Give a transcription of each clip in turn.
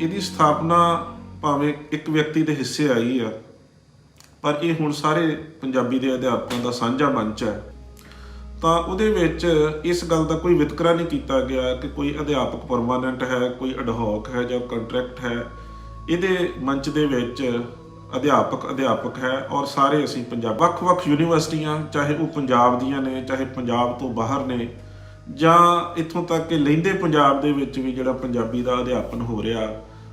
ਇਹਦੀ ਸਥਾਪਨਾ ਭਾਵੇਂ ਇੱਕ ਵਿਅਕਤੀ ਦੇ ਹਿੱਸੇ ਆਈ ਆ, ਪਰ ਇਹ ਹੁਣ ਸਾਰੇ ਪੰਜਾਬੀ ਦੇ ਅਧਿਆਪਕਾਂ ਦਾ ਸਾਂਝਾ ਮੰਚ ਹੈ। ਤਾਂ ਉਹਦੇ ਵਿੱਚ ਇਸ ਗੱਲ ਦਾ ਕੋਈ ਵਿਤਕਰਾ ਨਹੀਂ ਕੀਤਾ ਗਿਆ ਕਿ ਕੋਈ ਅਧਿਆਪਕ ਪਰਮਾਨੈਂਟ ਹੈ, ਕੋਈ ਅਡਹੌਕ ਹੈ ਜਾਂ ਕੰਟਰੈਕਟ ਹੈ। ਇਹਦੇ ਮੰਚ ਦੇ ਵਿੱਚ ਅਧਿਆਪਕ ਅਧਿਆਪਕ ਹੈ ਔਰ ਸਾਰੇ ਅਸੀਂ ਪੰਜਾਬ ਵੱਖ-ਵੱਖ ਯੂਨੀਵਰਸਿਟੀਆਂ, ਚਾਹੇ ਉਹ ਪੰਜਾਬ ਦੀਆਂ ਨੇ, ਚਾਹੇ ਪੰਜਾਬ ਤੋਂ ਬਾਹਰ ਨੇ, ਜਾਂ ਇੱਥੋਂ ਤੱਕ ਕਿ ਲਹਿੰਦੇ ਪੰਜਾਬ ਦੇ ਵਿੱਚ ਵੀ ਜਿਹੜਾ ਪੰਜਾਬੀ ਦਾ ਅਧਿਆਪਨ ਹੋ ਰਿਹਾ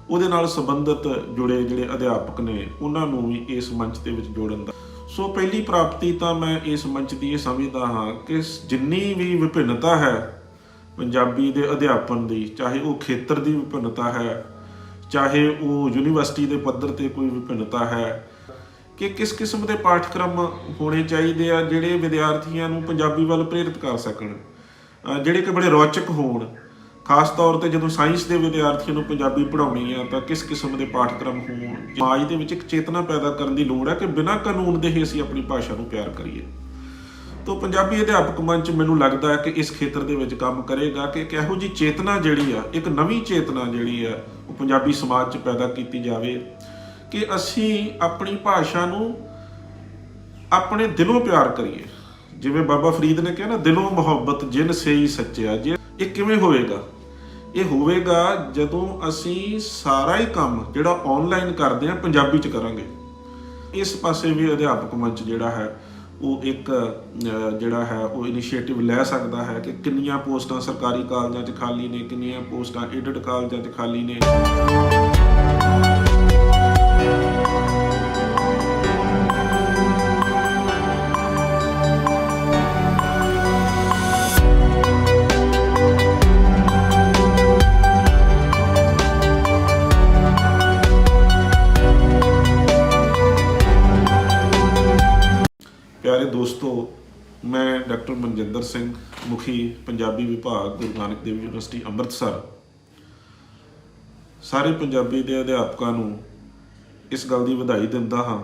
ਉਹਦੇ ਨਾਲ ਸੰਬੰਧਿਤ ਜੁੜੇ ਜਿਹੜੇ ਅਧਿਆਪਕ ਨੇ, ਉਹਨਾਂ ਨੂੰ ਵੀ ਇਸ ਮੰਚ ਦੇ ਵਿੱਚ ਜੋੜਨ ਦਾ। ਸੋ ਪਹਿਲੀ ਪ੍ਰਾਪਤੀ ਤਾਂ ਮੈਂ ਇਸ ਮੰਚ ਦੀ ਇਹ ਸਮਝਦਾ ਹਾਂ ਕਿ ਜਿੰਨੀ ਵੀ ਵਿਭਿੰਨਤਾ ਹੈ ਪੰਜਾਬੀ ਦੇ ਅਧਿਆਪਨ ਦੀ, ਚਾਹੇ ਉਹ ਖੇਤਰ ਦੀ ਵਿਭਿੰਨਤਾ ਹੈ, ਚਾਹੇ ਉਹ ਯੂਨੀਵਰਸਿਟੀ ਦੇ ਪੱਧਰ ਤੇ ਕੋਈ ਵਿਭਿੰਨਤਾ ਹੈ, ਕਿ ਕਿਸ ਕਿਸਮ ਦੇ ਪਾਠਕ੍ਰਮ ਹੋਣੇ ਚਾਹੀਦੇ ਆ ਜਿਹੜੇ ਵਿਦਿਆਰਥੀਆਂ ਨੂੰ ਪੰਜਾਬੀ ਵੱਲ ਪ੍ਰੇਰਿਤ ਕਰ ਸਕਣ ਜਿਹੜੇ ਕਿ ਬੜੇ ਰੌਚਕ ਹੋਣ। ਖਾਸ ਤੌਰ ਤੇ ਜਦੋਂ ਸਾਇੰਸ ਦੇ ਵਿਦਿਆਰਥੀਆਂ ਨੂੰ ਪੰਜਾਬੀ ਪੜ੍ਹਾਉਣੀ ਆ, ਤਾਂ ਕਿਸ ਕਿਸਮ ਦੇ ਪਾਠਕ੍ਰਮ ਹੋਣ? ਸਮਾਜ ਦੇ ਵਿੱਚ ਇੱਕ ਚੇਤਨਾ ਪੈਦਾ ਕਰਨ ਦੀ ਲੋੜ ਹੈ ਕਿ ਬਿਨਾਂ ਕਾਨੂੰਨ ਦੇ ਹੀ ਅਸੀਂ ਆਪਣੀ ਭਾਸ਼ਾ ਨੂੰ ਪਿਆਰ ਕਰੀਏ? ਤੋ ਪੰਜਾਬੀ ਅਧਿਆਪਕ ਮੰਚ ਮੈਨੂੰ ਲੱਗਦਾ ਹੈ ਕਿ ਇਸ ਖੇਤਰ ਦੇ ਵਿੱਚ ਕੰਮ ਕਰੇਗਾ ਕਿ ਇੱਕ ਇਹੋ ਜੀ ਚੇਤਨਾ ਜਿਹੜੀ ਆ, ਇੱਕ ਨਵੀਂ ਚੇਤਨਾ ਜਿਹੜੀ ਆ, ਉਹ ਪੰਜਾਬੀ ਸਮਾਜ 'ਚ ਪੈਦਾ ਕੀਤੀ ਜਾਵੇ ਕਿ ਅਸੀਂ ਆਪਣੀ ਭਾਸ਼ਾ ਨੂੰ ਆਪਣੇ ਦਿਲੋਂ ਪਿਆਰ ਕਰੀਏ। ਜਿਵੇਂ ਬਾਬਾ ਫਰੀਦ ਨੇ ਕਿਹਾ ਨਾ, ਦਿਲੋਂ ਮੁਹੱਬਤ ਜਿਨ ਸੇ ਸੱਚਿਆ। ਜੇ ਇਹ ਕਿਵੇਂ ਹੋਵੇਗਾ? ਇਹ ਹੋਵੇਗਾ ਜਦੋਂ ਅਸੀਂ ਸਾਰਾ ਹੀ ਕੰਮ ਜਿਹੜਾ ਆਨਲਾਈਨ ਕਰਦੇ ਆ ਪੰਜਾਬੀ 'ਚ ਕਰਾਂਗੇ। ਇਸ ਪਾਸੇ ਵੀ ਅਧਿਆਪਕ ਮੰਚ ਜਿਹੜਾ ਹੈ, ਉਹ ਇੱਕ ਜਿਹੜਾ ਹੈ, ਉਹ ਇਨੀਸ਼ੀਏਟਿਵ ਲੈ ਸਕਦਾ ਹੈ ਕਿ ਕਿੰਨੀਆਂ ਪੋਸਟਾਂ ਸਰਕਾਰੀ ਕਾਲਜਾਂ 'ਚ ਖਾਲੀ ਨੇ, ਕਿੰਨੀਆਂ ਪੋਸਟਾਂ ਏਡਡ ਕਾਲਜਾਂ 'ਚ ਖਾਲੀ ਨੇ। ਡਾਕਟਰ ਮਨਜਿੰਦਰ ਸਿੰਘ, ਮੁਖੀ ਪੰਜਾਬੀ ਵਿਭਾਗ, ਗੁਰੂ ਨਾਨਕ ਦੇਵ ਯੂਨੀਵਰਸਿਟੀ, ਅੰਮ੍ਰਿਤਸਰ। ਸਾਰੇ ਪੰਜਾਬੀ ਦੇ ਅਧਿਆਪਕਾਂ ਨੂੰ ਇਸ ਗੱਲ ਦੀ ਵਧਾਈ ਦਿੰਦਾ ਹਾਂ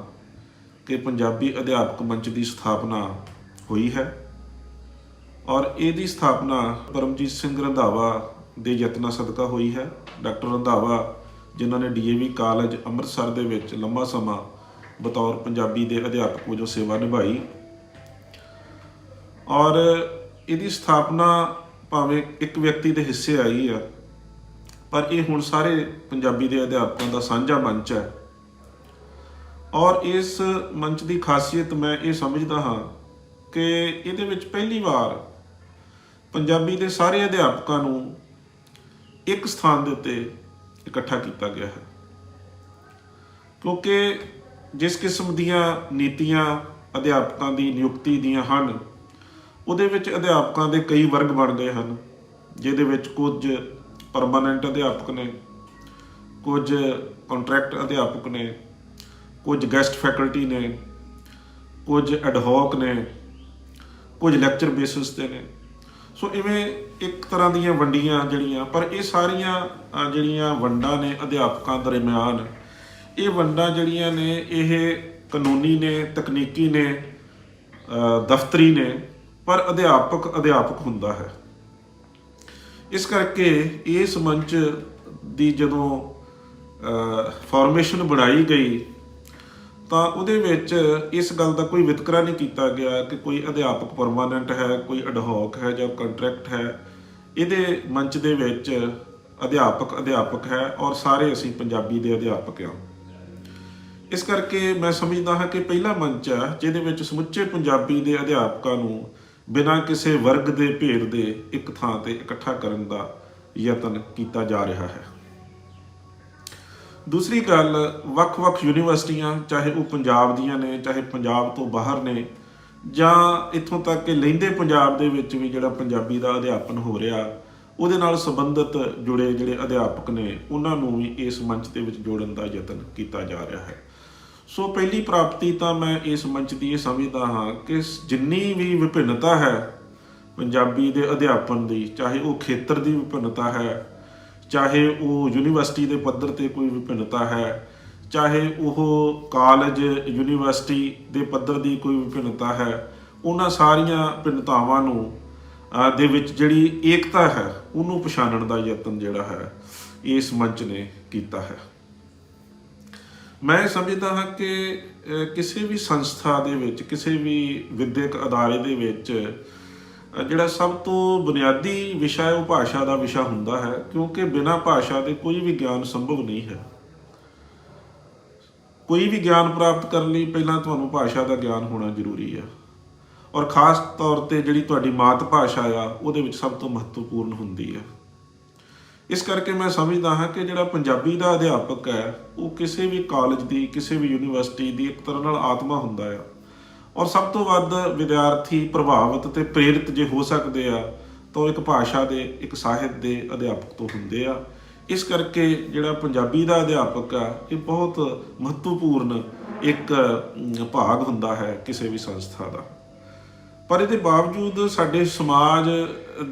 ਕਿ ਪੰਜਾਬੀ ਅਧਿਆਪਕ ਮੰਚ ਦੀ ਸਥਾਪਨਾ ਹੋਈ ਹੈ ਔਰ ਇਹਦੀ ਸਥਾਪਨਾ ਪਰਮਜੀਤ ਸਿੰਘ ਰੰਧਾਵਾ ਦੇ ਯਤਨਾਂ ਸਦਕਾ ਹੋਈ ਹੈ। ਡਾਕਟਰ ਰੰਧਾਵਾ, ਜਿਨ੍ਹਾਂ ਨੇ ਡੀਏਵੀ ਕਾਲਜ ਅੰਮ੍ਰਿਤਸਰ ਦੇ ਵਿੱਚ ਲੰਮਾ ਸਮਾਂ ਬਤੌਰ ਪੰਜਾਬੀ ਦੇ ਅਧਿਆਪਕ ਵਜੋਂ ਸੇਵਾ ਨਿਭਾਈ ਔਰ ਇਹਦੀ ਸਥਾਪਨਾ ਭਾਵੇਂ ਇੱਕ ਵਿਅਕਤੀ ਦੇ ਹਿੱਸੇ ਆਈ ਆ, ਪਰ ਇਹ ਹੁਣ ਸਾਰੇ ਪੰਜਾਬੀ ਦੇ ਅਧਿਆਪਕਾਂ ਦਾ ਸਾਂਝਾ ਮੰਚ ਹੈ। ਔਰ ਇਸ ਮੰਚ ਦੀ ਖਾਸੀਅਤ ਮੈਂ ਇਹ ਸਮਝਦਾ ਹਾਂ ਕਿ ਇਹਦੇ ਵਿੱਚ ਪਹਿਲੀ ਵਾਰ ਪੰਜਾਬੀ ਦੇ ਸਾਰੇ ਅਧਿਆਪਕਾਂ ਨੂੰ ਇੱਕ ਸਥਾਨ ਦੇ ਉੱਤੇ ਇਕੱਠਾ ਕੀਤਾ ਗਿਆ ਹੈ। ਕਿਉਂਕਿ ਜਿਸ ਕਿਸਮ ਦੀਆਂ ਨੀਤੀਆਂ ਅਧਿਆਪਕਾਂ ਦੀ ਨਿਯੁਕਤੀ ਦੀਆਂ ਹਨ ਉਹਦੇ ਵਿੱਚ ਅਧਿਆਪਕਾਂ ਦੇ ਕਈ ਵਰਗ ਬਣ ਗਏ ਹਨ, ਜਿਹਦੇ ਵਿੱਚ ਕੁਝ ਪਰਮਾਨੈਂਟ ਅਧਿਆਪਕ ਨੇ, ਕੁਝ ਕੰਟਰੈਕਟ ਅਧਿਆਪਕ ਨੇ, ਕੁਝ ਗੈਸਟ ਫੈਕਲਟੀ ਨੇ, ਕੁਝ ਐਡਹੌਕ ਨੇ, ਕੁਝ ਲੈਕਚਰ ਬੇਸਿਸ ਤੇ ਨੇ। ਸੋ ਇਵੇਂ ਇੱਕ ਤਰ੍ਹਾਂ ਦੀਆਂ ਵੰਡੀਆਂ ਜਿਹੜੀਆਂ, ਪਰ ਇਹ ਸਾਰੀਆਂ ਜਿਹੜੀਆਂ ਵੰਡਾਂ ਨੇ ਅਧਿਆਪਕਾਂ ਦਰਮਿਆਨ, ਇਹ ਵੰਡਾਂ ਜਿਹੜੀਆਂ ਨੇ, ਇਹ ਕਾਨੂੰਨੀ ਨੇ, ਤਕਨੀਕੀ ਨੇ ਦਫ਼ਤਰੀ ਨੇ ਪਰ ਅਧਿਆਪਕ ਅਧਿਆਪਕ ਹੁੰਦਾ ਹੈ। ਇਸ ਕਰਕੇ ਇਸ ਮੰਚ ਦੀ ਜਦੋਂ ਫਾਰਮੇਸ਼ਨ ਬਣਾਈ ਗਈ, ਤਾਂ ਉਹਦੇ ਵਿੱਚ ਇਸ ਗੱਲ ਦਾ ਕੋਈ ਵਿਤਕਰਾ ਨਹੀਂ ਕੀਤਾ ਗਿਆ ਕਿ ਕੋਈ ਅਧਿਆਪਕ ਪਰਮਾਨੈਂਟ ਹੈ, ਕੋਈ ਅਡਹੌਕ ਹੈ ਜਾਂ ਕੰਟਰੈਕਟ ਹੈ। ਇਹਦੇ ਮੰਚ ਦੇ ਵਿੱਚ ਅਧਿਆਪਕ ਅਧਿਆਪਕ ਹੈ ਔਰ ਸਾਰੇ ਅਸੀਂ ਪੰਜਾਬੀ ਦੇ ਅਧਿਆਪਕ ਹਾਂ। ਇਸ ਕਰਕੇ ਮੈਂ ਸਮਝਦਾ ਹਾਂ ਕਿ ਪਹਿਲਾ ਮੰਚ ਹੈ, ਜਿਹਦੇ ਵਿੱਚ ਸਮੁੱਚੇ ਪੰਜਾਬੀ ਦੇ ਅਧਿਆਪਕਾਂ ਨੂੰ ਬਿਨਾਂ ਕਿਸੇ ਵਰਗ ਦੇ ਭੇਦ ਦੇ ਇੱਕ ਥਾਂ ਤੇ ਇਕੱਠਾ ਕਰਨ ਦਾ ਯਤਨ ਕੀਤਾ ਜਾ ਰਿਹਾ ਹੈ। ਦੂਸਰੀ ਗੱਲ, ਵੱਖ-ਵੱਖ ਯੂਨੀਵਰਸਿਟੀਆਂ, ਚਾਹੇ ਉਹ ਪੰਜਾਬ ਦੀਆਂ ਨੇ, ਚਾਹੇ ਪੰਜਾਬ ਤੋਂ ਬਾਹਰ ਨੇ, ਜਾਂ ਇੱਥੋਂ ਤੱਕ ਕਿ ਲਹਿੰਦੇ ਪੰਜਾਬ ਦੇ ਵਿੱਚ ਵੀ ਜਿਹੜਾ ਪੰਜਾਬੀ ਦਾ ਅਧਿਆਪਨ ਹੋ ਰਿਹਾ, ਉਹਦੇ ਨਾਲ ਸੰਬੰਧਿਤ ਜੁੜੇ ਜਿਹੜੇ ਅਧਿਆਪਕ ਨੇ, ਉਹਨਾਂ ਨੂੰ ਵੀ ਇਸ ਮੰਚ ਦੇ ਵਿੱਚ ਜੋੜਨ ਦਾ ਯਤਨ ਕੀਤਾ ਜਾ ਰਿਹਾ ਹੈ। ਸੋ ਪਹਿਲੀ ਪ੍ਰਾਪਤੀ ਤਾਂ ਮੈਂ ਇਸ ਮੰਚ ਦੀ ਇਹ ਸਮਝਦਾ ਹਾਂ ਕਿ ਜਿੰਨੀ ਵੀ ਵਿਭਿੰਨਤਾ ਹੈ ਪੰਜਾਬੀ ਦੇ ਅਧਿਆਪਨ ਦੀ, ਚਾਹੇ ਉਹ ਖੇਤਰ ਦੀ ਵਿਭਿੰਨਤਾ ਹੈ, ਚਾਹੇ ਉਹ ਯੂਨੀਵਰਸਿਟੀ ਦੇ ਪੱਧਰ ਤੇ ਕੋਈ ਵਿਭਿੰਨਤਾ ਹੈ, ਚਾਹੇ ਉਹ ਕਾਲਜ, ਯੂਨੀਵਰਸਿਟੀ ਦੇ ਪੱਧਰ ਦੀ ਕੋਈ ਵਿਭਿੰਨਤਾ ਹੈ, ਉਹਨਾਂ ਸਾਰੀਆਂ ਭਿੰਨਤਾਵਾਂ ਨੂੰ ਦੇ ਵਿੱਚ ਜਿਹੜੀ ਏਕਤਾ ਹੈ, ਉਹਨੂੰ ਪਛਾਣਨ ਦਾ ਯਤਨ ਜਿਹੜਾ ਹੈ ਇਸ ਮੰਚ ਨੇ ਕੀਤਾ ਹੈ। ਮੈਂ ਸਮਝਦਾ ਹਾਂ ਕਿ ਕਿਸੇ ਵੀ ਸੰਸਥਾ ਦੇ ਵਿੱਚ, ਕਿਸੇ ਵੀ ਵਿਦਿਅਕ ਅਦਾਰੇ ਦੇ ਵਿੱਚ ਜਿਹੜਾ ਸਭ ਤੋਂ ਬੁਨਿਆਦੀ ਵਿਸ਼ਾ ਹੈ, ਉਹ ਭਾਸ਼ਾ ਦਾ ਵਿਸ਼ਾ ਹੁੰਦਾ ਹੈ, ਕਿਉਂਕਿ ਬਿਨਾਂ ਭਾਸ਼ਾ ਦੇ ਕੋਈ ਵੀ ਗਿਆਨ ਸੰਭਵ ਨਹੀਂ ਹੈ। ਕੋਈ ਵੀ ਗਿਆਨ ਪ੍ਰਾਪਤ ਕਰਨ ਲਈ ਪਹਿਲਾਂ ਤੁਹਾਨੂੰ ਭਾਸ਼ਾ ਦਾ ਗਿਆਨ ਹੋਣਾ ਜ਼ਰੂਰੀ ਹੈ। ਔਰ ਖਾਸ ਤੌਰ ਤੇ ਜਿਹੜੀ ਤੁਹਾਡੀ ਮਾਤ ਭਾਸ਼ਾ ਆ, ਉਹਦੇ ਵਿੱਚ ਸਭ ਤੋਂ ਮਹੱਤਵਪੂਰਨ ਹੁੰਦੀ ਹੈ। ਇਸ ਕਰਕੇ ਮੈਂ ਸਮਝਦਾ ਹਾਂ ਕਿ ਜਿਹੜਾ ਪੰਜਾਬੀ ਦਾ ਅਧਿਆਪਕ ਹੈ, ਉਹ ਕਿਸੇ ਵੀ ਕਾਲਜ ਦੀ, ਕਿਸੇ ਵੀ ਯੂਨੀਵਰਸਿਟੀ ਦੀ ਇੱਕ ਤਰ੍ਹਾਂ ਨਾਲ ਆਤਮਾ ਹੁੰਦਾ ਆ। ਔਰ ਸਭ ਤੋਂ ਵੱਧ ਵਿਦਿਆਰਥੀ ਪ੍ਰਭਾਵਿਤ ਤੇ ਪ੍ਰੇਰਿਤ ਜੇ ਹੋ ਸਕਦੇ ਆ, ਤਾਂ ਉਹ ਇੱਕ ਭਾਸ਼ਾ ਦੇ, ਇੱਕ ਸਾਹਿਤ ਦੇ ਅਧਿਆਪਕ ਤੋਂ ਹੁੰਦੇ ਆ। ਇਸ ਕਰਕੇ ਜਿਹੜਾ ਪੰਜਾਬੀ ਦਾ ਅਧਿਆਪਕ ਆ, ਇਹ ਬਹੁਤ ਮਹੱਤਵਪੂਰਨ ਇੱਕ ਭਾਗ ਹੁੰਦਾ ਹੈ ਕਿਸੇ ਵੀ ਸੰਸਥਾ ਦਾ। ਪਰ ਇਹਦੇ ਬਾਵਜੂਦ ਸਾਡੇ ਸਮਾਜ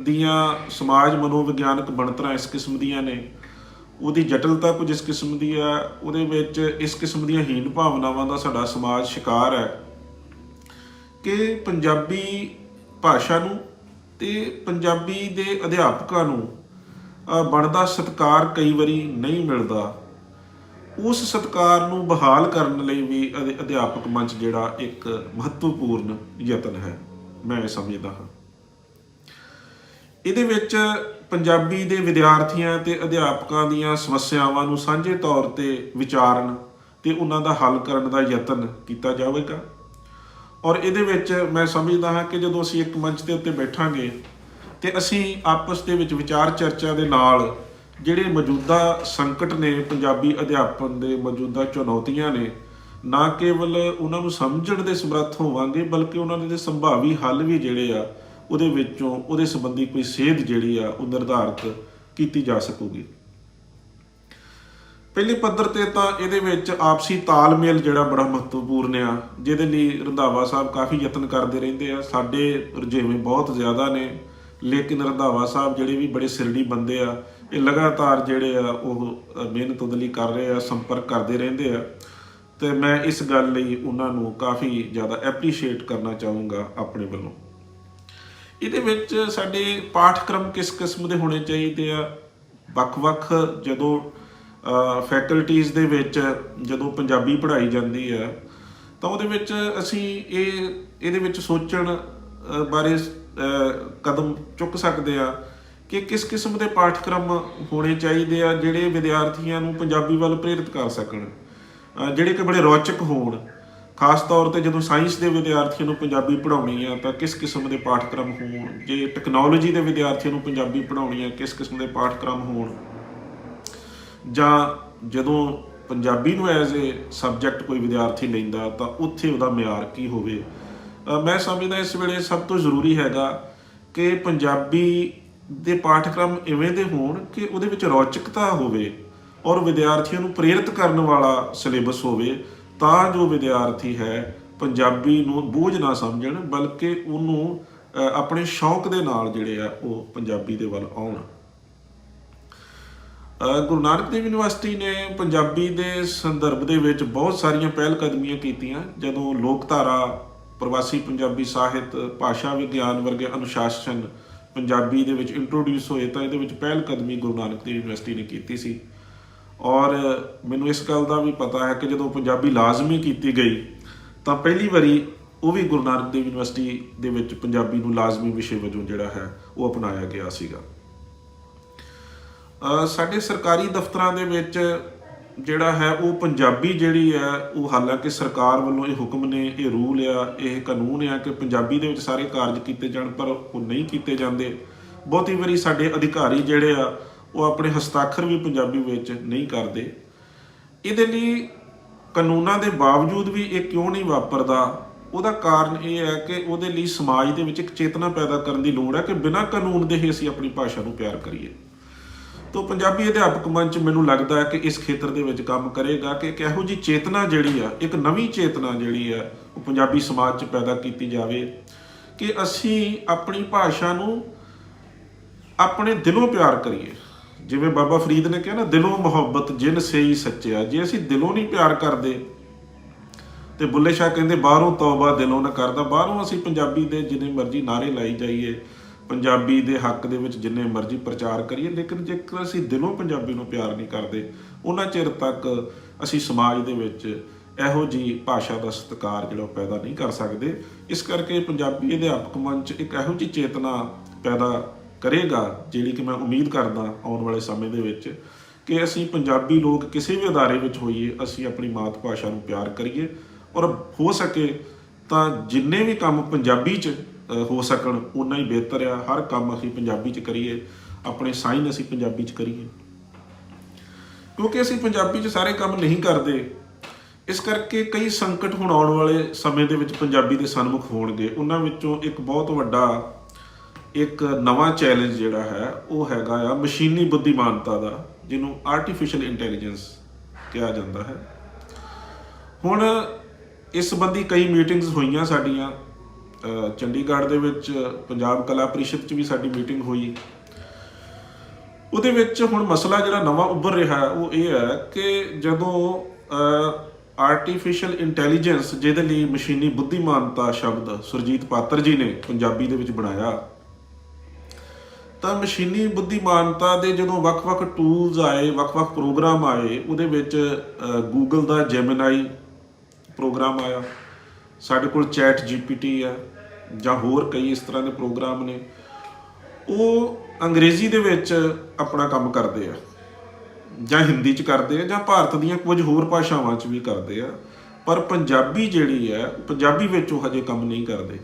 ਦੀਆਂ ਸਮਾਜ ਮਨੋਵਿਗਿਆਨਕ ਬਣਤਰਾਂ ਇਸ ਕਿਸਮ ਦੀਆਂ ਨੇ, ਉਹਦੀ ਜਟਿਲਤਾ ਕੁਝ ਇਸ ਕਿਸਮ ਦੀ ਆ ਉਹਦੇ ਵਿੱਚ ਇਸ ਕਿਸਮ ਦੀਆਂ ਹੀਨ ਭਾਵਨਾਵਾਂ ਦਾ ਸਾਡਾ ਸਮਾਜ ਸ਼ਿਕਾਰ ਹੈ ਕਿ ਪੰਜਾਬੀ ਭਾਸ਼ਾ ਨੂੰ ਤੇ ਪੰਜਾਬੀ ਦੇ ਅਧਿਆਪਕਾਂ ਨੂੰ ਬਣਦਾ ਸਤਿਕਾਰ ਕਈ ਵਾਰੀ ਨਹੀਂ ਮਿਲਦਾ। ਉਸ ਸਤਿਕਾਰ ਨੂੰ ਬਹਾਲ ਕਰਨ ਲਈ ਵੀ ਅਧਿਆਪਕ ਮੰਚ ਜਿਹੜਾ ਇੱਕ ਮਹੱਤਵਪੂਰਨ ਯਤਨ ਹੈ। ਮੈਂ ਸਮਝਦਾ ਹਾਂ। ਇਹਦੇ ਵਿੱਚ ਪੰਜਾਬੀ ਦੇ ਵਿਦਿਆਰਥੀਆਂ ਤੇ ਅਧਿਆਪਕਾਂ ਦੀਆਂ ਸਮੱਸਿਆਵਾਂ ਨੂੰ ਸਾਂਝੇ ਤੌਰ ਤੇ ਵਿਚਾਰਨ ਤੇ ਉਹਨਾਂ ਦਾ ਹੱਲ ਕਰਨ ਦਾ ਯਤਨ ਕੀਤਾ ਜਾਵੇਗਾ। ਔਰ ਇਹਦੇ ਵਿੱਚ ਮੈਂ ਸਮਝਦਾ ਹਾਂ ਕਿ ਜਦੋਂ ਅਸੀਂ ਇੱਕ ਮੰਚ ਦੇ ਉੱਤੇ ਬੈਠਾਂਗੇ ਤੇ ਅਸੀਂ ਆਪਸ ਦੇ ਵਿੱਚ ਵਿਚਾਰ ਚਰਚਾ ਦੇ ਨਾਲ ਜਿਹੜੇ ਮੌਜੂਦਾ ਸੰਕਟ ਨੇ ਪੰਜਾਬੀ ਅਧਿਆਪਨ ਦੇ ਮੌਜੂਦਾ ਚੁਣੌਤੀਆਂ ਨੇ ਨਾ ਕੇਵਲ ਉਹਨਾਂ ਨੂੰ ਸਮਝਣ ਦੇ ਸਮਰੱਥ ਹੋਵਾਂਗੇ, ਬਲਕਿ ਉਹਨਾਂ ਦੇ ਸੰਭਾਵੀ ਹੱਲ ਵੀ ਜਿਹੜੇ ਆ, ਉਹਦੇ ਵਿੱਚੋਂ ਉਹਦੇ ਸੰਬੰਧੀ ਕੋਈ ਸੇਧ ਜਿਹੜੀ ਆ, ਉਹ ਨਿਰਧਾਰਤ ਕੀਤੀ ਜਾ ਸਕੂਗੀ। ਪਹਿਲੇ ਪੱਧਰ ਤੇ ਤਾਂ ਇਹਦੇ ਵਿੱਚ ਆਪਸੀ ਤਾਲਮੇਲ ਜਿਹੜਾ ਬੜਾ ਮਹੱਤਵਪੂਰਨ ਆ, ਜਿਹਦੇ ਲਈ ਰੰਧਾਵਾ ਸਾਹਿਬ ਕਾਫੀ ਯਤਨ ਕਰਦੇ ਰਹਿੰਦੇ ਆ। ਸਾਡੇ ਰੁਝੇਵੇਂ ਬਹੁਤ ਜ਼ਿਆਦਾ ਨੇ, ਲੇਕਿਨ ਰੰਧਾਵਾ ਸਾਹਿਬ ਜਿਹੜੇ ਵੀ ਬੜੇ ਸਿਰੜੀ ਬੰਦੇ ਆ, ਇਹ ਲਗਾਤਾਰ ਜਿਹੜੇ ਆ, ਉਹ ਮਿਹਨਤ ਉਹਦੇ ਲਈ ਕਰ ਰਹੇ ਆ, ਸੰਪਰਕ ਕਰਦੇ ਰਹਿੰਦੇ ਆ। ਤੇ ਮੈਂ ਇਸ ਗੱਲ ਲਈ ਉਹਨਾਂ ਨੂੰ ਕਾਫੀ ਜ਼ਿਆਦਾ ਐਪਰੀਸ਼ੀਏਟ ਕਰਨਾ ਚਾਹੂੰਗਾ ਆਪਣੇ ਵੱਲੋਂ। ਇਹਦੇ ਵਿੱਚ ਸਾਡੇ ਪਾਠਕ੍ਰਮ ਕਿਸ ਕਿਸਮ ਦੇ ਹੋਣੇ ਚਾਹੀਦੇ ਆ? ਵੱਖ-ਵੱਖ ਜਦੋਂ ਫੈਕਲਟੀਆਂ ਦੇ ਵਿੱਚ ਜਦੋਂ ਪੰਜਾਬੀ ਪੜ੍ਹਾਈ ਜਾਂਦੀ ਹੈ ਤਾਂ ਉਹਦੇ ਵਿੱਚ ਅਸੀਂ ਇਹ, ਇਹਦੇ ਵਿੱਚ ਸੋਚਣ ਬਾਰੇ ਕਦਮ ਚੁੱਕ ਸਕਦੇ ਆ ਕਿ ਕਿਸ ਕਿਸਮ ਦੇ ਪਾਠਕ੍ਰਮ ਹੋਣੇ ਚਾਹੀਦੇ ਆ, ਜਿਹੜੇ ਵਿਦਿਆਰਥੀਆਂ ਨੂੰ ਪੰਜਾਬੀ ਵੱਲ ਪ੍ਰੇਰਿਤ ਕਰ ਸਕਣ। ਜਿਹੜੇ ਕਿ ਬੜੇ ਰੌਚਕ ਹੋਣ, ਖਾਸ ਤੌਰ ਤੇ ਜਦੋਂ ਸਾਇੰਸ ਦੇ ਵਿਦਿਆਰਥੀਆਂ ਨੂੰ ਪੰਜਾਬੀ ਪੜ੍ਹਾਉਣੀ ਆ, ਤਾਂ ਕਿਸ ਕਿਸਮ ਦੇ ਪਾਠਕ੍ਰਮ ਹੋਣ? ਜੇ ਟੈਕਨੋਲੋਜੀ ਦੇ ਵਿਦਿਆਰਥੀਆਂ ਨੂੰ ਪੰਜਾਬੀ ਪੜ੍ਹਾਉਣੀ ਆ, ਕਿਸ ਕਿਸਮ ਦੇ ਪਾਠਕ੍ਰਮ ਹੋਣ? ਜਾਂ ਜਦੋਂ ਪੰਜਾਬੀ ਨੂੰ ਐਜ਼ ਅ ਸਬਜੈਕਟ ਕੋਈ ਵਿਦਿਆਰਥੀ ਲੈਂਦਾ, ਤਾਂ ਉੱਥੇ ਉਹਦਾ ਮਿਆਰ ਕੀ ਹੋਵੇ? ਮੈਂ ਸਮਝਦਾ ਇਸ ਵੇਲੇ ਸਭ ਤੋਂ ਜ਼ਰੂਰੀ ਹੈਗਾ ਕਿ ਪੰਜਾਬੀ ਦੇ ਪਾਠਕ੍ਰਮ ਇਵੇਂ ਦੇ ਹੋਣ ਕਿ ਉਹਦੇ ਵਿੱਚ ਰੌਚਕਤਾ ਹੋਵੇ। ਔਰ ਵਿਦਿਆਰਥੀਆਂ ਨੂੰ ਪ੍ਰੇਰਿਤ ਕਰਨ ਵਾਲਾ ਸਿਲੇਬਸ ਹੋਵੇ, ਤਾਂ ਜੋ ਵਿਦਿਆਰਥੀ ਹੈ ਪੰਜਾਬੀ ਨੂੰ ਬੋਝ ਨਾ ਸਮਝਣ, ਬਲਕਿ ਉਹਨੂੰ ਆਪਣੇ ਸ਼ੌਂਕ ਦੇ ਨਾਲ ਜਿਹੜੇ ਆ, ਉਹ ਪੰਜਾਬੀ ਦੇ ਵੱਲ ਆਉਣ। ਗੁਰੂ ਨਾਨਕ ਦੇਵ ਯੂਨੀਵਰਸਿਟੀ ਨੇ ਪੰਜਾਬੀ ਦੇ ਸੰਦਰਭ ਦੇ ਵਿੱਚ ਬਹੁਤ ਸਾਰੀਆਂ ਪਹਿਲ ਕਦਮੀਆਂ ਕੀਤੀਆਂ, ਜਦੋਂ ਲੋਕਧਾਰਾ, ਪ੍ਰਵਾਸੀ ਪੰਜਾਬੀ ਸਾਹਿਤ, ਭਾਸ਼ਾ ਵਿਗਿਆਨ ਵਰਗੇ ਅਨੁਸ਼ਾਸਨ ਪੰਜਾਬੀ ਦੇ ਵਿੱਚ ਇੰਟਰੋਡਿਊਸ ਹੋਏ, ਤਾਂ ਇਹਦੇ ਵਿੱਚ ਪਹਿਲ ਕਦਮੀ ਗੁਰੂ ਨਾਨਕ ਦੇਵ ਯੂਨੀਵਰਸਿਟੀ ਨੇ ਕੀਤੀ ਸੀ। ਔਰ ਮੈਨੂੰ ਇਸ ਗੱਲ ਦਾ ਵੀ ਪਤਾ ਹੈ ਕਿ ਜਦੋਂ ਪੰਜਾਬੀ ਲਾਜ਼ਮੀ ਕੀਤੀ ਗਈ, ਤਾਂ ਪਹਿਲੀ ਵਾਰੀ ਉਹ ਵੀ ਗੁਰੂ ਨਾਨਕ ਦੇਵ ਯੂਨੀਵਰਸਿਟੀ ਦੇ ਵਿੱਚ ਪੰਜਾਬੀ ਨੂੰ ਲਾਜ਼ਮੀ ਵਿਸ਼ੇ ਵਜੋਂ ਜਿਹੜਾ ਹੈ ਉਹ ਅਪਣਾਇਆ ਗਿਆ ਸੀਗਾ। ਸਾਡੇ ਸਰਕਾਰੀ ਦਫ਼ਤਰਾਂ ਦੇ ਵਿੱਚ ਜਿਹੜਾ ਹੈ ਉਹ ਪੰਜਾਬੀ ਜਿਹੜੀ ਹੈ, ਉਹ ਹਾਲਾਂਕਿ ਸਰਕਾਰ ਵੱਲੋਂ ਇਹ ਹੁਕਮ ਨੇ, ਇਹ ਰੂਲ ਆ, ਇਹ ਕਾਨੂੰਨ ਆ ਕਿ ਪੰਜਾਬੀ ਦੇ ਵਿੱਚ ਸਾਰੇ ਕਾਰਜ ਕੀਤੇ ਜਾਣ, ਪਰ ਉਹ ਨਹੀਂ ਕੀਤੇ ਜਾਂਦੇ। ਬਹੁਤੀ ਵਾਰੀ ਸਾਡੇ ਅਧਿਕਾਰੀ ਜਿਹੜੇ ਆ ਉਹ ਆਪਣੇ ਹਸਤਾਖਰ ਵੀ ਪੰਜਾਬੀ ਵਿੱਚ ਨਹੀਂ ਕਰਦੇ। ਇਹਦੇ ਲਈ ਕਾਨੂੰਨਾਂ ਦੇ ਬਾਵਜੂਦ ਵੀ ਇਹ ਕਿਉਂ ਨਹੀਂ ਵਾਪਰਦਾ, ਉਹਦਾ ਕਾਰਨ ਇਹ ਹੈ ਕਿ ਉਹਦੇ ਲਈ ਸਮਾਜ ਦੇ ਵਿੱਚ ਇੱਕ ਚੇਤਨਾ ਪੈਦਾ ਕਰਨ ਦੀ ਲੋੜ ਹੈ ਕਿ ਬਿਨਾਂ ਕਾਨੂੰਨ ਦੇ ਹੀ ਅਸੀਂ ਆਪਣੀ ਭਾਸ਼ਾ ਨੂੰ ਪਿਆਰ ਕਰੀਏ। ਤੋ ਪੰਜਾਬੀ ਅਧਿਆਪਕ ਮੰਚ ਮੈਨੂੰ ਲੱਗਦਾ ਹੈ ਕਿ ਇਸ ਖੇਤਰ ਦੇ ਵਿੱਚ ਕੰਮ ਕਰੇਗਾ ਕਿ ਇੱਕ ਇਹੋ ਜੀ ਚੇਤਨਾ ਜਿਹੜੀ ਆ, ਇੱਕ ਨਵੀਂ ਚੇਤਨਾ ਜਿਹੜੀ ਆ, ਉਹ ਪੰਜਾਬੀ ਸਮਾਜ 'ਚ ਪੈਦਾ ਕੀਤੀ ਜਾਵੇ ਕਿ ਅਸੀਂ ਆਪਣੀ ਭਾਸ਼ਾ ਨੂੰ ਆਪਣੇ ਦਿਲੋਂ ਪਿਆਰ ਕਰੀਏ। ਜਿਵੇਂ ਬਾਬਾ ਫਰੀਦ ਨੇ ਕਿਹਾ ਨਾ, ਦਿਲੋਂ ਮੁਹੱਬਤ ਜਿਨ ਸੇਈ ਸੱਚਿਆ। ਜੇ ਅਸੀਂ ਦਿਲੋਂ ਨਹੀਂ ਪਿਆਰ ਕਰਦੇ, ਤੇ ਬੁੱਲੇ ਸ਼ਾਹ ਕਹਿੰਦੇ, ਬਾਹਰੋਂ ਤੌਬਾ ਦਿਲੋਂ ਨਾ ਕਰਦਾ। ਬਾਹਰੋਂ ਅਸੀਂ ਪੰਜਾਬੀ ਦੇ ਜਿੰਨੇ ਮਰਜ਼ੀ ਨਾਰੇ ਲਾਈ ਜਾਈਏ, ਪੰਜਾਬੀ ਦੇ ਹੱਕ ਦੇ ਵਿੱਚ ਜਿੰਨੇ ਮਰਜ਼ੀ ਪ੍ਰਚਾਰ ਕਰੀਏ, ਲੇਕਿਨ ਜੇਕਰ ਅਸੀਂ ਦਿਲੋਂ ਪੰਜਾਬੀ ਨੂੰ ਪਿਆਰ ਨਹੀਂ ਕਰਦੇ, ਉਹਨਾਂ ਚਿਰ ਤੱਕ ਅਸੀਂ ਸਮਾਜ ਦੇ ਵਿੱਚ ਇਹੋ ਜੀ ਭਾਸ਼ਾ ਦਾ ਸਤਿਕਾਰ ਜਿਹੜਾ ਉਹ ਪੈਦਾ ਨਹੀਂ ਕਰ ਸਕਦੇ। ਇਸ ਕਰਕੇ ਪੰਜਾਬੀ ਅਧਿਆਪਕ ਮੰਚ ਇੱਕ ਇਹੋ ਜੀ ਚੇਤਨਾ ਪੈਦਾ ਕਰੇਗਾ, ਜਿਹੜੀ ਕਿ ਮੈਂ ਉਮੀਦ ਕਰਦਾ ਆਉਣ ਵਾਲੇ ਸਮੇਂ ਦੇ ਵਿੱਚ ਕਿ ਅਸੀਂ ਪੰਜਾਬੀ ਲੋਕ ਕਿਸੇ ਵੀ ਅਦਾਰੇ ਵਿੱਚ ਹੋਈਏ, ਅਸੀਂ ਆਪਣੀ ਮਾਤ ਭਾਸ਼ਾ ਨੂੰ ਪਿਆਰ ਕਰੀਏ ਔਰ ਹੋ ਸਕੇ ਤਾਂ ਜਿੰਨੇ ਵੀ ਕੰਮ ਪੰਜਾਬੀ 'ਚ ਹੋ ਸਕਣ ਉਨਾ ਹੀ ਬਿਹਤਰ ਆ। ਹਰ ਕੰਮ ਅਸੀਂ ਪੰਜਾਬੀ 'ਚ ਕਰੀਏ, ਆਪਣੇ ਸਾਈਨ ਅਸੀਂ ਪੰਜਾਬੀ 'ਚ ਕਰੀਏ। ਕਿਉਂਕਿ ਅਸੀਂ ਪੰਜਾਬੀ 'ਚ ਸਾਰੇ ਕੰਮ ਨਹੀਂ ਕਰਦੇ, ਇਸ ਕਰਕੇ ਕਈ ਸੰਕਟ ਹੁਣ ਆਉਣ ਵਾਲੇ ਸਮੇਂ ਦੇ ਵਿੱਚ ਪੰਜਾਬੀ ਦੇ ਸਨਮੁਖ ਹੋਣਗੇ। ਉਹਨਾਂ ਵਿੱਚੋਂ ਇੱਕ ਬਹੁਤ ਵੱਡਾ ਇੱਕ ਨਵਾਂ ਚੈਲੰਜ ਜਿਹੜਾ ਹੈ, ਉਹ ਹੈਗਾ ਆ ਮਸ਼ੀਨੀ ਬੁੱਧੀਮਾਨਤਾ ਦਾ, ਜਿਹਨੂੰ ਆਰਟੀਫੀਸ਼ੀਅਲ ਇੰਟੈਲੀਜੈਂਸ ਕਿਹਾ ਜਾਂਦਾ ਹੈ। ਹੁਣ ਇਸ ਸੰਬੰਧੀ ਕਈ ਮੀਟਿੰਗਸ ਹੋਈਆਂ ਸਾਡੀਆਂ ਚੰਡੀਗੜ੍ਹ ਦੇ ਵਿੱਚ, ਪੰਜਾਬ ਕਲਾ ਪਰਿਸ਼ਦ 'ਚ ਵੀ ਸਾਡੀ ਮੀਟਿੰਗ ਹੋਈ। ਉਹਦੇ ਵਿੱਚ ਹੁਣ ਮਸਲਾ ਜਿਹੜਾ ਨਵਾਂ ਉੱਭਰ ਰਿਹਾ ਉਹ ਇਹ ਹੈ ਕਿ ਜਦੋਂ ਆਰਟੀਫੀਸ਼ੀਅਲ ਇੰਟੈਲੀਜੈਂਸ ਜਿਹਦੇ ਲਈ ਮਸ਼ੀਨੀ ਬੁੱਧੀਮਾਨਤਾ ਸ਼ਬਦ ਸੁਰਜੀਤ ਪਾਤਰ ਜੀ ਨੇ ਪੰਜਾਬੀ ਦੇ ਵਿੱਚ ਬਣਾਇਆ ਤਾਂ ਮਸ਼ੀਨੀ ਬੁੱਧੀਮਾਨਤਾ ਦੇ ਜਦੋਂ ਵੱਖ-ਵੱਖ ਟੂਲਸ ਆਏ ਵੱਖ-ਵੱਖ ਪ੍ਰੋਗਰਾਮ ਆਏ, ਉਹਦੇ ਵਿੱਚ ਗੂਗਲ ਦਾ ਜੈਮਿਨਾਈ ਪ੍ਰੋਗਰਾਮ ਆਇਆ। ਸਾਡੇ ਕੋਲ ਚੈਟ ਜੀਪੀਟੀ ਆ, ਜਾਂ ਹੋਰ ਕਈ ਇਸ ਤਰ੍ਹਾਂ ਦੇ ਪ੍ਰੋਗਰਾਮ ਨੇ। ਉਹ ਅੰਗਰੇਜ਼ੀ ਦੇ ਵਿੱਚ ਆਪਣਾ ਕੰਮ ਕਰਦੇ ਆ। ਜਾਂ ਹਿੰਦੀ ਚ ਕਰਦੇ ਆ, ਜਾਂ ਭਾਰਤ ਦੀਆਂ ਕੁਝ ਹੋਰ ਭਾਸ਼ਾਵਾਂ ਚ ਵੀ ਕਰਦੇ ਆ। ਪਰ ਪੰਜਾਬੀ ਜਿਹੜੀ ਹੈ ਪੰਜਾਬੀ ਵਿੱਚ ਉਹ ਹਜੇ ਕੰਮ ਨਹੀਂ ਕਰਦੇ।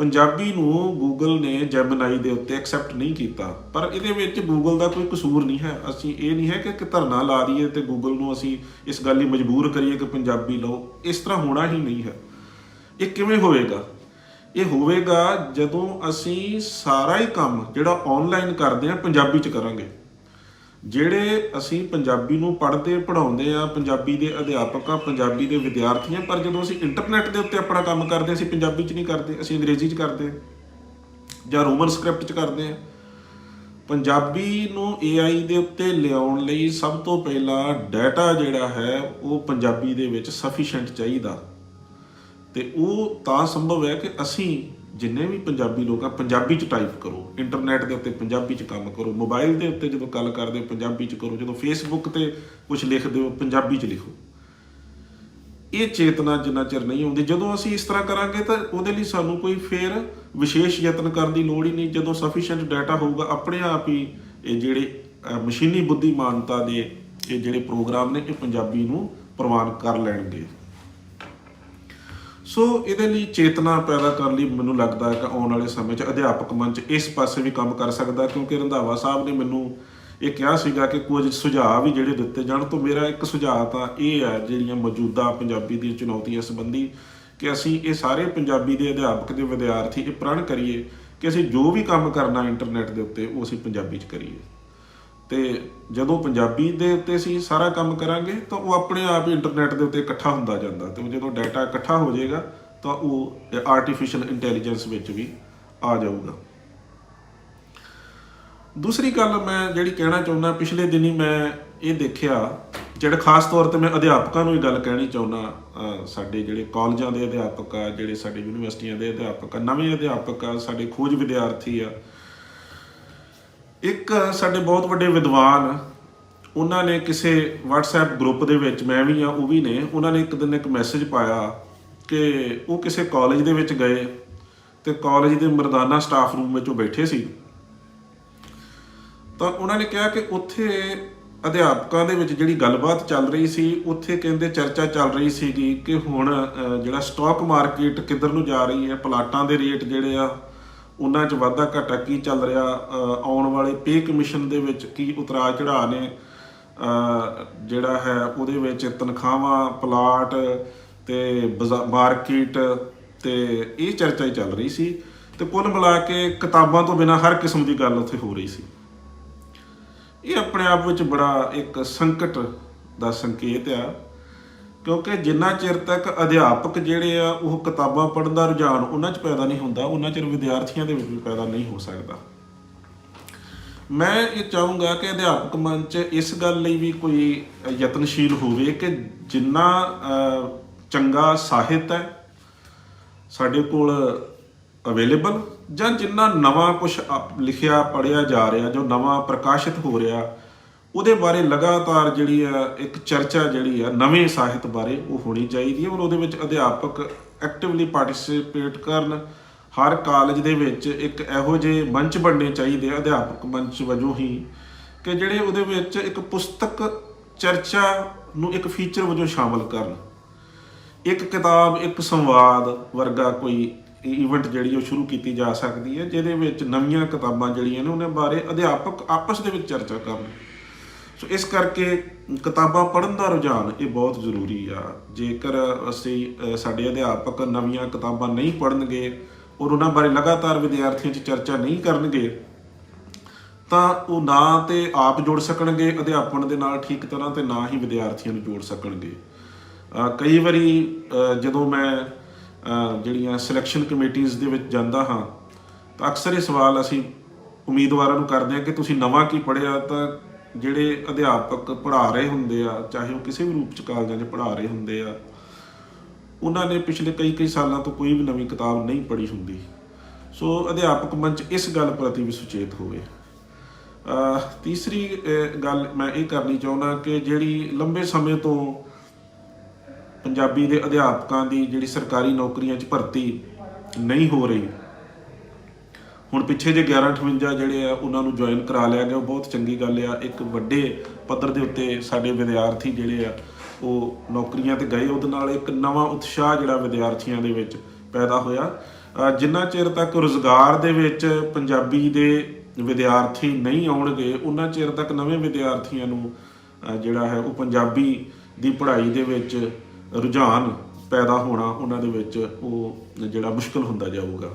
ਪੰਜਾਬੀ ਨੂੰ ਗੂਗਲ ਨੇ ਜੈਮਨਾਈ ਦੇ ਉੱਤੇ ਐਕਸੈਪਟ ਨਹੀਂ ਕੀਤਾ। ਪਰ ਇਹਦੇ ਵਿੱਚ ਗੂਗਲ ਦਾ ਕੋਈ ਕਸੂਰ ਨਹੀਂ ਹੈ। ਅਸੀਂ ਇਹ ਨਹੀਂ ਹੈ ਕਿ ਕਿ ਧਰਨਾ ਲਾ ਦਈਏ ਤੇ ਗੂਗਲ ਨੂੰ ਅਸੀਂ ਇਸ ਗੱਲ ਲਈ ਮਜਬੂਰ ਕਰੀਏ ਕਿ ਪੰਜਾਬੀ ਲਓ। ਇਸ ਤਰ੍ਹਾਂ ਹੋਣਾ ਹੀ ਨਹੀਂ ਹੈ। ਇਹ ਕਿਵੇਂ ਹੋਵੇਗਾ? ਇਹ ਹੋਵੇਗਾ ਜਦੋਂ ਅਸੀਂ ਸਾਰਾ ਹੀ ਕੰਮ ਜਿਹੜਾ ਆਨਲਾਈਨ ਕਰਦੇ ਆ ਪੰਜਾਬੀ ਚ ਕਰਾਂਗੇ। ਜਿਹੜੇ ਅਸੀਂ ਪੰਜਾਬੀ ਨੂੰ ਪੜ੍ਹਦੇ ਪੜਾਉਂਦੇ ਆ, ਪੰਜਾਬੀ ਦੇ ਅਧਿਆਪਕ ਆ, ਪੰਜਾਬੀ ਦੇ ਵਿਦਿਆਰਥੀ ਆ, ਪਰ ਜਦੋਂ ਅਸੀਂ ਇੰਟਰਨੈਟ ਦੇ ਉੱਤੇ ਆਪਣਾ ਕੰਮ ਕਰਦੇ, ਅਸੀਂ ਪੰਜਾਬੀ ਚ ਨਹੀਂ ਕਰਦੇ, ਅਸੀਂ ਅੰਗਰੇਜ਼ੀ ਚ ਕਰਦੇ ਹਾਂ ਜਾਂ ਰੋਮਨ ਸਕ੍ਰਿਪਟ ਚ ਕਰਦੇ ਆ, ਪੰਜਾਬੀ ਨੂੰ AI ਦੇ ਉੱਤੇ ਲਿਆਉਣ ਲਈ ਸਭ ਤੋਂ ਪਹਿਲਾਂ ਡਾਟਾ ਜਿਹੜਾ ਹੈ, ਉਹ ਪੰਜਾਬੀ ਦੇ ਵਿੱਚ ਸਫੀਸ਼ੀਐਂਟ ਚਾਹੀਦਾ। ਤੇ ਉਹ ਤਾਂ ਸੰਭਵ ਹੈ ਕਿ ਅਸੀਂ ਜਿੰਨੇ ਵੀ ਪੰਜਾਬੀ ਲੋਕ ਆ ਪੰਜਾਬੀ ਚ ਟਾਈਪ ਕਰੋ। ਇੰਟਰਨੈਟ ਦੇ ਉੱਤੇ ਪੰਜਾਬੀ ਚ ਕੰਮ ਕਰੋ ਮੋਬਾਈਲ ਦੇ ਉੱਤੇ ਜਦੋਂ ਗੱਲ ਕਰਦੇ ਹੋ ਪੰਜਾਬੀ ਚ ਕਰੋ ਜਦੋਂ ਫੇਸਬੁੱਕ ਤੇ ਕੁਝ ਲਿਖਦੇ ਹੋ ਪੰਜਾਬੀ ਚ ਲਿਖੋ। ਇਹ ਚੇਤਨਾ ਜਿੰਨਾ ਚਿਰ ਨਹੀਂ ਆਉਂਦੀ ਜਦੋਂ ਅਸੀਂ ਇਸ ਤਰ੍ਹਾਂ ਕਰਾਂਗੇ ਤਾਂ ਉਹਦੇ ਲਈ ਸਾਨੂੰ ਕੋਈ ਫੇਰ ਵਿਸ਼ੇਸ਼ ਯਤਨ ਕਰਨ ਦੀ ਲੋੜ ਹੀ ਨਹੀਂ। ਜਦੋਂ ਸਫੀਸ਼ੀਐਂਟ ਡਾਟਾ ਹੋਊਗਾ ਆਪਣੇ ਆਪ ਹੀ ਇਹ ਜਿਹੜੇ ਅਹ, ਮਸ਼ੀਨੀ ਬੁੱਧੀਮਾਨਤਾ ਦੇ ਇਹ ਜਿਹੜੇ ਪ੍ਰੋਗਰਾਮ ਨੇ ਇਹ ਪੰਜਾਬੀ ਨੂੰ ਪ੍ਰਵਾਨ ਕਰ ਲੈਣਗੇ। ਸੋ ਇਹਦੇ ਲਈ ਚੇਤਨਾ ਪੈਦਾ ਕਰਨ ਲਈ ਮੈਨੂੰ ਲੱਗਦਾ ਹੈ ਕਿ ਆਉਣ ਵਾਲੇ ਸਮੇਂ 'ਚ ਅਧਿਆਪਕ ਮੰਚ ਇਸ ਪਾਸੇ ਵੀ ਕੰਮ ਕਰ ਸਕਦਾ ਕਿਉਂਕਿ ਰੰਧਾਵਾ ਸਾਹਿਬ ਨੇ ਮੈਨੂੰ ਇਹ ਕਿਹਾ ਸੀਗਾ ਕਿ ਕੁਝ ਸੁਝਾਅ ਵੀ ਜਿਹੜੇ ਦਿੱਤੇ ਜਾਣ। ਤੋਂ ਮੇਰਾ ਇੱਕ ਸੁਝਾਅ ਤਾਂ ਇਹ ਹੈ, ਜਿਹੜੀਆਂ ਮੌਜੂਦਾ ਪੰਜਾਬੀ ਦੀਆਂ ਚੁਣੌਤੀਆਂ ਸੰਬੰਧੀ ਕਿ ਅਸੀਂ ਇਹ ਸਾਰੇ ਪੰਜਾਬੀ ਦੇ ਅਧਿਆਪਕ, ਦੇ ਵਿਦਿਆਰਥੀ ਇਹ ਪ੍ਰਣ ਕਰੀਏ ਕਿ ਅਸੀਂ ਜੋ ਵੀ ਕੰਮ ਕਰਨਾ ਇੰਟਰਨੈਟ ਦੇ ਉੱਤੇ, ਉਹ ਅਸੀਂ ਪੰਜਾਬੀ 'ਚ ਕਰੀਏ। ਤੇ ਜਦੋਂ ਪੰਜਾਬੀ ਦੇ ਉੱਤੇ ਅਸੀਂ ਸਾਰਾ ਕੰਮ ਕਰਾਂਗੇ ਤਾਂ ਉਹ ਆਪਣੇ ਆਪ ਹੀ ਇੰਟਰਨੈਟ ਦੇ ਉੱਤੇ ਇਕੱਠਾ ਹੁੰਦਾ ਜਾਂਦਾ ਤੇ ਜਦੋਂ ਡਾਟਾ ਇਕੱਠਾ ਹੋ ਜਾਏਗਾ ਤਾਂ ਉਹ ਆਰਟੀਫੀਸ਼ੀਅਲ ਇੰਟੈਲੀਜੈਂਸ ਵਿੱਚ ਵੀ ਆ ਜਾਊਗਾ। ਦੂਸਰੀ ਗੱਲ ਮੈਂ ਜਿਹੜੀ ਕਹਿਣਾ ਚਾਹੁੰਦਾ, ਪਿਛਲੇ ਦਿਨੀ ਮੈਂ ਇਹ ਦੇਖਿਆ, ਜਿਹੜਾ ਖਾਸ ਤੌਰ ਤੇ ਮੈਂ ਅਧਿਆਪਕਾਂ ਨੂੰ ਇਹ ਗੱਲ ਕਹਿਣੀ ਚਾਹੁੰਦਾ ਸਾਡੇ ਜਿਹੜੇ ਕਾਲਜਾਂ ਦੇ ਅਧਿਆਪਕ ਆ, ਜਿਹੜੇ ਸਾਡੇ ਯੂਨੀਵਰਸਿਟੀਆਂ ਦੇ ਅਧਿਆਪਕ ਆ, ਨਵੇਂ ਅਧਿਆਪਕ ਆ, ਸਾਡੇ ਖੋਜ ਵਿਦਿਆਰਥੀ ਆ ਇੱਕ ਸਾਡੇ ਬਹੁਤ ਵੱਡੇ ਵਿਦਵਾਨ, ਉਹਨਾਂ ਨੇ ਕਿਸੇ WhatsApp ਗਰੁੱਪ ਦੇ ਵਿੱਚ, ਮੈਂ ਵੀ ਆ ਉਹ ਵੀ ਨੇ, ਉਹਨਾਂ ਨੇ ਇੱਕ ਦਿਨ ਇੱਕ ਮੈਸੇਜ ਪਾਇਆ ਕਿ ਉਹ ਕਿਸੇ ਕਾਲਜ ਦੇ ਵਿੱਚ ਗਏ ਤੇ ਕਾਲਜ ਦੇ ਮਰਦਾਨਾ ਸਟਾਫ ਰੂਮ ਵਿੱਚ ਉਹ ਬੈਠੇ ਸੀ। ਤਾਂ ਉਹਨਾਂ ਨੇ ਕਿਹਾ ਕਿ ਉੱਥੇ ਅਧਿਆਪਕਾਂ ਦੇ ਵਿੱਚ ਜਿਹੜੀ ਗੱਲਬਾਤ ਚੱਲ ਰਹੀ ਸੀ, ਉੱਥੇ ਕਹਿੰਦੇ ਚਰਚਾ ਚੱਲ ਰਹੀ ਸੀਗੀ ਕਿ ਹੁਣ ਜਿਹੜਾ ਸਟਾਕ ਮਾਰਕੀਟ ਕਿੱਧਰ ਨੂੰ ਜਾ ਰਹੀ ਹੈ, ਪਲਾਟਾਂ ਦੇ ਰੇਟ ਜਿਹੜੇ ਆ ਉਹਨਾਂ 'ਚ ਵਾਧਾ ਘਾਟਾ ਕੀ ਚੱਲ ਰਿਹਾ ਆਉਣ ਵਾਲੇ ਪੇ ਕਮਿਸ਼ਨ ਦੇ ਵਿੱਚ ਕੀ ਉਤਰਾਅ ਚੜਾਅ ਨੇ ਜਿਹੜਾ ਹੈ ਉਹਦੇ ਵਿੱਚ ਤਨਖਾਹਾਂ, ਪਲਾਟ ਤੇ ਬਜ਼ਾ- ਮਾਰਕੀਟ ਤੇ ਇਹ ਚਰਚਾ ਹੀ ਚੱਲ ਰਹੀ ਸੀ ਤੇ ਕੁੱਲ ਮਿਲਾ ਕੇ ਕਿਤਾਬਾਂ ਤੋਂ ਬਿਨਾ ਹਰ ਕਿਸਮ ਦੀ ਗੱਲ ਉੱਥੇ ਹੋ ਰਹੀ ਸੀ। ਇਹ ਆਪਣੇ ਆਪ ਵਿੱਚ ਬੜਾ ਇੱਕ ਸੰਕਟ ਦਾ ਸੰਕੇਤ ਆ। ਕਿਉਂਕਿ ਜਿੰਨਾ ਚਿਰ ਤੱਕ ਅਧਿਆਪਕ ਜਿਹੜੇ ਆ ਉਹ ਕਿਤਾਬਾਂ ਪੜ੍ਹਨ ਦਾ ਰੁਝਾਨ ਉਹਨਾਂ 'ਚ ਪੈਦਾ ਨਹੀਂ ਹੁੰਦਾ, ਉਹਨਾਂ ਚਿਰ ਵਿਦਿਆਰਥੀਆਂ ਦੇ ਵਿੱਚ ਵੀ ਪੈਦਾ ਨਹੀਂ ਹੋ ਸਕਦਾ। ਮੈਂ ਇਹ ਚਾਹੂੰਗਾ ਕਿ ਅਧਿਆਪਕ ਮਨ 'ਚ ਇਸ ਗੱਲ ਲਈ ਵੀ ਕੋਈ ਯਤਨਸ਼ੀਲ ਹੋਵੇ ਕਿ ਜਿੰਨਾ ਚੰਗਾ ਸਾਹਿਤ ਹੈ ਸਾਡੇ ਕੋਲ ਅਵੇਲੇਬਲ ਜਾਂ ਜਿੰਨਾ ਨਵਾਂ ਕੁਝ ਲਿਖਿਆ ਪੜਿਆ ਜਾ ਰਿਹਾ, ਜੋ ਨਵਾਂ ਪ੍ਰਕਾਸ਼ਿਤ ਹੋ ਰਿਹਾ ਉਹਦੇ ਬਾਰੇ ਲਗਾਤਾਰ ਜਿਹੜੀ ਆ, ਇੱਕ ਚਰਚਾ ਜਿਹੜੀ ਆ, ਨਵੇਂ ਸਾਹਿਤ ਬਾਰੇ ਉਹ ਹੋਣੀ ਚਾਹੀਦੀ ਹੈ ਔਰ ਉਹਦੇ ਵਿੱਚ ਅਧਿਆਪਕ ਐਕਟਿਵਲੀ ਪਾਰਟਿਸਿਪੇਟ ਕਰਨ। ਹਰ ਕਾਲਜ ਦੇ ਵਿੱਚ ਇੱਕ ਇਹੋ ਜਿਹੇ ਮੰਚ ਬਣਨੇ ਚਾਹੀਦੇ ਅਧਿਆਪਕ ਮੰਚ ਵਜੋਂ ਹੀ ਕਿ ਜਿਹੜੇ ਉਹਦੇ ਵਿੱਚ ਇੱਕ ਪੁਸਤਕ ਚਰਚਾ ਨੂੰ ਇੱਕ ਫੀਚਰ ਵਜੋਂ ਸ਼ਾਮਲ ਕਰਨ। ਇੱਕ ਕਿਤਾਬ, ਇੱਕ ਸੰਵਾਦ ਵਰਗਾ ਕੋਈ ਇਵੈਂਟ ਜਿਹੜੀ ਉਹ ਸ਼ੁਰੂ ਕੀਤੀ ਜਾ ਸਕਦੀ ਹੈ, ਜਿਹਦੇ ਵਿੱਚ ਨਵੀਆਂ ਕਿਤਾਬਾਂ ਜਿਹੜੀਆਂ ਨੇ ਉਹਨਾਂ ਬਾਰੇ ਅਧਿਆਪਕ ਆਪਸ ਦੇ ਵਿੱਚ ਚਰਚਾ ਕਰਨ। ਸੋ ਇਸ ਕਰਕੇ ਕਿਤਾਬਾਂ ਪੜ੍ਹਨ ਦਾ ਰੁਝਾਨ ਇਹ ਬਹੁਤ ਜ਼ਰੂਰੀ ਆ। ਜੇਕਰ ਅਸੀਂ ਸਾਡੇ ਅਧਿਆਪਕ ਨਵੀਆਂ ਕਿਤਾਬਾਂ ਨਹੀਂ ਪੜ੍ਹਨਗੇ ਔਰ ਉਹਨਾਂ ਬਾਰੇ ਲਗਾਤਾਰ ਵਿਦਿਆਰਥੀਆਂ 'ਚ ਚਰਚਾ ਨਹੀਂ ਕਰਨਗੇ, ਤਾਂ ਉਹ ਨਾ ਤੇ ਆਪ ਜੋੜ ਸਕਣਗੇ, ਅਧਿਆਪਨ ਦੇ ਨਾਲ ਠੀਕ ਤਰ੍ਹਾਂ ਤੇ ਨਾ ਹੀ ਵਿਦਿਆਰਥੀਆਂ ਨੂੰ ਜੋੜ ਸਕਣਗੇ। ਕਈ ਵਾਰੀ ਜਦੋਂ ਮੈਂ ਜਿਹੜੀਆਂ ਸਿਲੈਕਸ਼ਨ ਕਮੇਟੀਆਂ ਦੇ ਵਿੱਚ ਜਾਂਦਾ ਹਾਂ, ਤਾਂ ਅਕਸਰ ਇਹ ਸਵਾਲ ਅਸੀਂ ਉਮੀਦਵਾਰਾਂ ਨੂੰ ਕਰਦੇ ਹਾਂ ਕਿ ਤੁਸੀਂ ਨਵਾਂ ਕੀ ਪੜ੍ਹਿਆ ਤਾਂ ਜਿਹੜੇ ਅਧਿਆਪਕ ਪੜ੍ਹਾ ਰਹੇ ਹੁੰਦੇ ਆ, ਚਾਹੇ ਉਹ ਕਿਸੇ ਵੀ ਰੂਪ ਚ ਕਾਲਜਾਂ 'ਚ ਪੜ੍ਹਾ ਰਹੇ ਹੁੰਦੇ ਆ, ਉਹਨਾਂ ਨੇ ਪਿਛਲੇ ਕਈ ਕਈ ਸਾਲਾਂ ਤੋਂ ਕੋਈ ਵੀ ਨਵੀਂ ਕਿਤਾਬ ਨਹੀਂ ਪੜ੍ਹੀ ਹੁੰਦੀ। ਸੋ ਅਧਿਆਪਕ ਮੰਚ ਇਸ ਗੱਲ ਪ੍ਰਤੀ ਵੀ ਸੁਚੇਤ ਹੋਵੇ। ਤੀਸਰੀ ਗੱਲ ਮੈਂ ਇਹ ਕਰਨੀ ਚਾਹੁੰਦਾ ਕਿ ਜਿਹੜੀ ਲੰਬੇ ਸਮੇਂ ਤੋਂ ਪੰਜਾਬੀ ਦੇ ਅਧਿਆਪਕਾਂ ਦੀ ਜਿਹੜੀ ਸਰਕਾਰੀ ਨੌਕਰੀਆਂ 'ਚ ਭਰਤੀ ਨਹੀਂ ਹੋ ਰਹੀ ਹੁਣ ਪਿੱਛੇ ਜੇ 1158 ਜਿਹੜੇ ਆ, ਉਹਨਾਂ ਨੂੰ ਜੁਆਇਨ ਕਰਾ ਲਿਆ ਗਿਆ, ਉਹ ਬਹੁਤ ਚੰਗੀ ਗੱਲ ਆ। ਇੱਕ ਵੱਡੇ ਪੱਧਰ ਦੇ ਉੱਤੇ ਸਾਡੇ ਵਿਦਿਆਰਥੀ ਜਿਹੜੇ ਆ, ਉਹ ਨੌਕਰੀਆਂ ਤੇ ਗਏ। ਉਹਦੇ ਨਾਲ ਇੱਕ ਨਵਾਂ ਉਤਸ਼ਾਹ ਜਿਹੜਾ ਵਿਦਿਆਰਥੀਆਂ ਦੇ ਵਿੱਚ ਪੈਦਾ ਹੋਇਆ। ਅਹ ਜਿੰਨਾ ਚਿਰ ਤੱਕ ਰੋਜ਼ਗਾਰ ਦੇ ਵਿੱਚ ਪੰਜਾਬੀ ਦੇ ਵਿਦਿਆਰਥੀ ਨਹੀਂ ਆਉਣਗੇ, ਉਹਨਾਂ ਚਿਰ ਤੱਕ ਨਵੇਂ ਵਿਦਿਆਰਥੀਆਂ ਨੂੰ ਜਿਹੜਾ ਹੈ, ਉਹ ਪੰਜਾਬੀ ਦੀ ਪੜ੍ਹਾਈ ਦੇ ਵਿੱਚ ਰੁਝਾਨ ਪੈਦਾ ਹੋਣਾ, ਉਹਨਾਂ ਦੇ ਵਿੱਚ ਉਹ ਜਿਹੜਾ ਮੁਸ਼ਕਲ ਹੁੰਦਾ ਜਾਊਗਾ।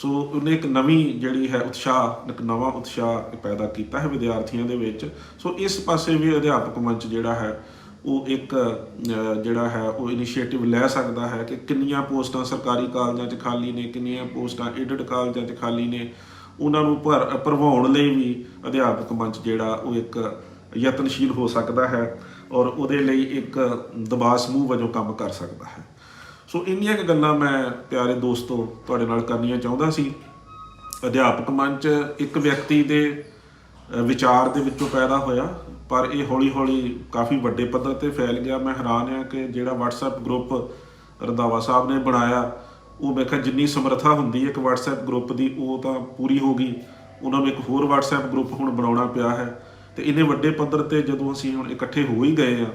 ਸੋ ਉਹਨੇ ਇੱਕ ਨਵੀਂ ਜਿਹੜੀ ਹੈ ਉਤਸ਼ਾਹ, ਇੱਕ ਨਵਾਂ ਉਤਸ਼ਾਹ ਪੈਦਾ ਕੀਤਾ ਹੈ ਵਿਦਿਆਰਥੀਆਂ ਦੇ ਵਿੱਚ। ਸੋ ਇਸ ਪਾਸੇ ਵੀ ਅਧਿਆਪਕ ਮੰਚ ਜਿਹੜਾ ਹੈ, ਉਹ ਇੱਕ ਜਿਹੜਾ ਹੈ, ਉਹ ਇਨੀਸ਼ੀਏਟਿਵ ਲੈ ਸਕਦਾ ਹੈ ਕਿ ਕਿੰਨੀਆਂ ਪੋਸਟਾਂ ਸਰਕਾਰੀ ਕਾਲਜਾਂ 'ਚ ਖਾਲੀ ਨੇ, ਕਿੰਨੀਆਂ ਪੋਸਟਾਂ ਏਡਡ ਕਾਲਜਾਂ 'ਚ ਖਾਲੀ ਨੇ। ਉਹਨਾਂ ਨੂੰ ਭਰ, ਭਰਵਾਉਣ ਲਈ ਵੀ ਅਧਿਆਪਕ ਮੰਚ ਜਿਹੜਾ, ਉਹ ਇੱਕ ਯਤਨਸ਼ੀਲ ਹੋ ਸਕਦਾ ਹੈ ਔਰ ਉਹਦੇ ਲਈ ਇੱਕ ਦਬਾਅ ਸਮੂਹ ਵਜੋਂ ਕੰਮ ਕਰ ਸਕਦਾ ਹੈ। ਸੋ ਇੰਨੀਆਂ ਕੁ ਗੱਲਾਂ ਮੈਂ ਪਿਆਰੇ ਦੋਸਤੋ ਤੁਹਾਡੇ ਨਾਲ ਕਰਨੀਆਂ ਚਾਹੁੰਦਾ ਸੀ। ਅਧਿਆਪਕ ਮੰਚ ਇੱਕ ਵਿਅਕਤੀ ਦੇ ਵਿਚਾਰ ਦੇ ਵਿੱਚੋਂ ਪੈਦਾ ਹੋਇਆ, ਪਰ ਇਹ ਹੌਲੀ-ਹੌਲੀ ਕਾਫੀ ਵੱਡੇ ਪੱਧਰ ਤੇ ਫੈਲ ਗਿਆ। ਮੈਂ ਹੈਰਾਨ ਹਾਂ ਕਿ ਜਿਹੜਾ WhatsApp ਗਰੁੱਪ ਰੰਧਾਵਾ ਸਾਹਿਬ ਨੇ ਬਣਾਇਆ, ਉਹ ਮੈਂ ਕਿਹਾ ਜਿੰਨੀ ਸਮਰੱਥਾ ਹੁੰਦੀ ਹੈ ਇੱਕ WhatsApp ਗਰੁੱਪ ਦੀ, ਉਹ ਤਾਂ ਪੂਰੀ ਹੋ ਗਈ। ਉਹਨਾਂ ਨੂੰ ਇੱਕ ਹੋਰ WhatsApp ਗਰੁੱਪ ਹੁਣ ਬਣਾਉਣਾ ਪਿਆ ਹੈ। ਤੇ ਇਹਨੇ ਵੱਡੇ ਪੱਧਰ ਤੇ ਜਦੋਂ ਅਸੀਂ ਹੁਣ ਇਕੱਠੇ ਹੋ ਹੀ ਗਏ ਆ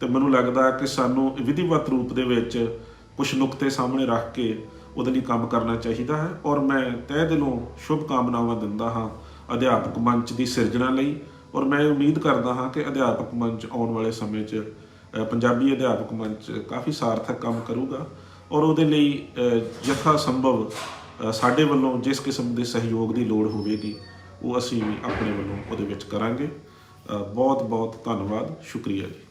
ਤੇ ਮੈਨੂੰ ਲੱਗਦਾ ਕਿ ਸਾਨੂੰ ਵਿਧੀਵਤ ਰੂਪ ਦੇ ਵਿੱਚ ਕੁਝ ਨੁਕਤੇ ਸਾਹਮਣੇ ਰੱਖ ਕੇ ਉਹਦੇ ਲਈ ਕੰਮ ਕਰਨਾ ਚਾਹੀਦਾ ਹੈ ਔਰ ਮੈਂ ਤਹਿ ਦਿਲੋਂ ਸ਼ੁਭ ਕਾਮਨਾਵਾਂ ਦਿੰਦਾ ਹਾਂ ਅਧਿਆਪਕ ਮੰਚ ਦੀ ਸਿਰਜਣਾ ਲਈ ਔਰ ਮੈਂ ਉਮੀਦ ਕਰਦਾ ਹਾਂ ਕਿ ਅਧਿਆਪਕ ਮੰਚ ਆਉਣ ਵਾਲੇ ਸਮੇਂ 'ਚ ਪੰਜਾਬੀ ਅਧਿਆਪਕ ਮੰਚ ਕਾਫੀ ਸਾਰਥਕ ਕੰਮ ਕਰੂਗਾ ਔਰ ਉਹਦੇ ਲਈ ਜਥਾ ਸੰਭਵ ਸਾਡੇ ਵੱਲੋਂ ਜਿਸ ਕਿਸਮ ਦੇ ਸਹਿਯੋਗ ਦੀ ਲੋੜ ਹੋਵੇਗੀ, ਉਹ ਅਸੀਂ ਵੀ ਆਪਣੇ ਵੱਲੋਂ ਉਹਦੇ ਵਿੱਚ ਕਰਾਂਗੇ। ਬਹੁਤ ਬਹੁਤ ਧੰਨਵਾਦ, ਸ਼ੁਕਰੀਆ ਜੀ।